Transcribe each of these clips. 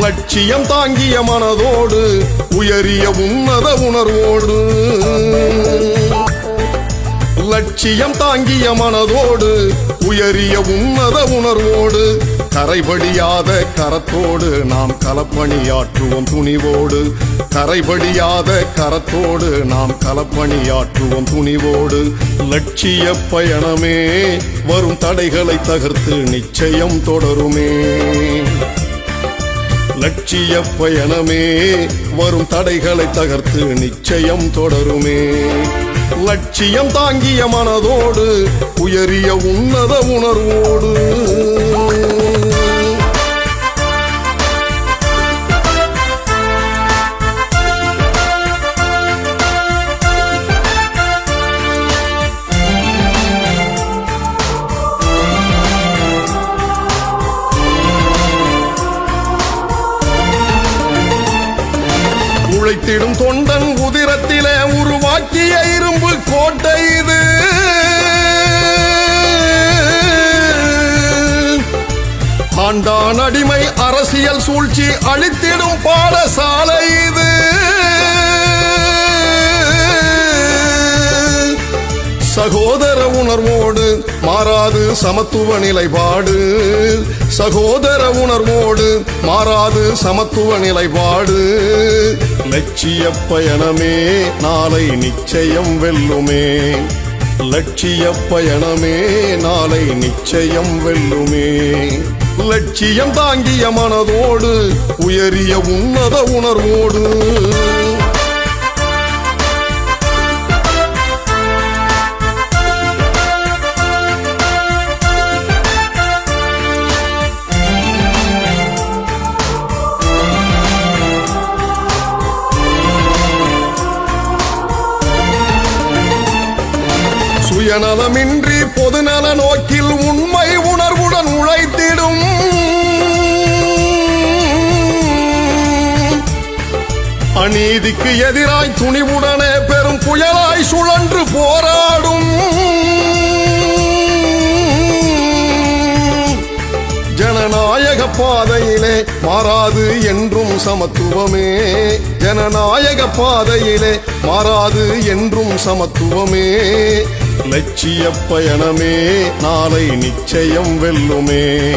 லட்சியம் தாங்கிய மனதோடு உயரிய உன்னத உணர்வோடு. லட்சியம் தாங்கிய மனதோடு உயரிய உன்னத உணர்வோடு கரைபடியாத கரத்தோடு நாம் கலப்பணியாற்றுவோம் துணிவோடு. கரைபடியாத கரத்தோடு நாம் கலப்பணியாற்றுவோம் துணிவோடு. லட்சிய பயணமே வரும் தடைகளை தகர்த்து நிச்சயம் தொடருமே. லட்சிய பயணமே வரும் தடைகளை தகர்த்து நிச்சயம் தொடருமே. லட்சியம் தாங்கிய மனதோடு உயரிய உன்னத உணர்வோடு. உழைத்திடும் தொண்டன் உதிரத்திலே உருவாக்கிய இரும்பு கோட்டை இது. ஆண்டான் அடிமை அரசியல் சூழ்ச்சி அளித்திடும் பாடசாலை இது. சகோதர உணர்வோடு மாறாது சமத்துவ நிலைப்பாடு. சகோதர உணர்வோடு மாறாது சமத்துவ நிலைப்பாடு. லட்சிய பயணமே நாளை நிச்சயம் வெல்லுமே. லட்சிய பயணமே நாளை நிச்சயம் வெல்லுமே. லட்சியம் தாங்கிய மனதோடு உயரிய உன்னத உணர்வோடு. சுயநலமின்றி பொதுநல நோக்கில் உண்மை உணர்வுடன் உழைத்திடும். அநீதிக்கு எதிராய் துணிவுடனே பெரும் புயலாய் சுழன்று போராடும். ஜனநாயக பாதையிலே மாறாது என்றும் சமத்துவமே. ஜனநாயக பாதையிலே மாறாது என்றும் சமத்துவமே. லட்சிய பயணமே நாளை நிச்சயம் வெல்லுமே.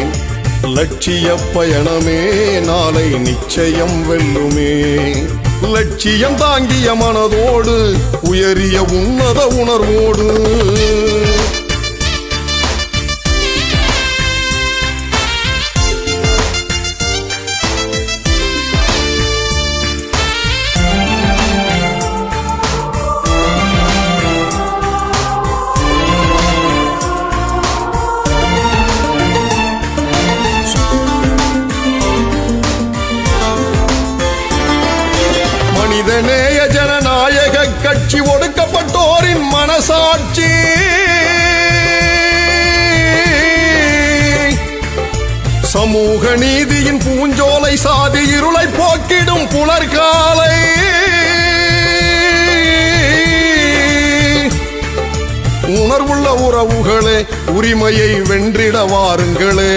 லட்சிய பயணமே நாளை நிச்சயம் வெல்லுமே. லட்சியம் தாங்கிய மனதோடு உயரிய உன்னத உணர்வோடு. மனிதநேய ஜனநாயக கட்சி ஒடுக்கப்பட்டோரின் மனசாட்சி. சமூக நீதியின் பூஞ்சோலை சாதி இருளை போக்கிடும் புலர்காலை. உணர்வுள்ள உறவுகளே உரிமையை வென்றிட வாருங்களே.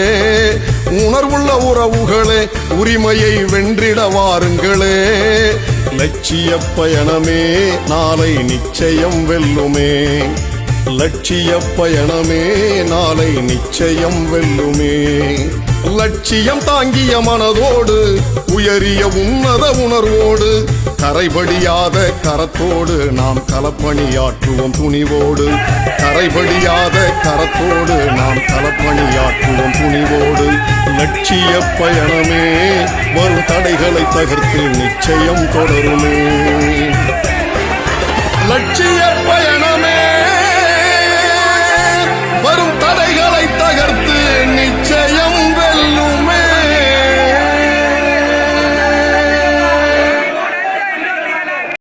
உணர்வுள்ள உறவுகளே உரிமையை வென்றிட வாருங்களே. லட்சிய பயணமே நாளை நிச்சயம் வெல்லுமே. லட்சிய பயணமே நாளை நிச்சயம் வெல்லுமே. லட்சியம் தாங்கிய மனதோடு உயரிய உன்னத உணர்வோடு கரைபடியாத கரத்தோடு நாம் களப்பணியாற்றுவோம் துணிவோடு. கரைபடியாத கரத்தோடு நாம் களப்பணியாற்றுவோம் துணிவோடு. லட்சிய பயணமே தடைகளை தகர்த்து நிச்சயம் தொடருமே. லட்சிய பயணம்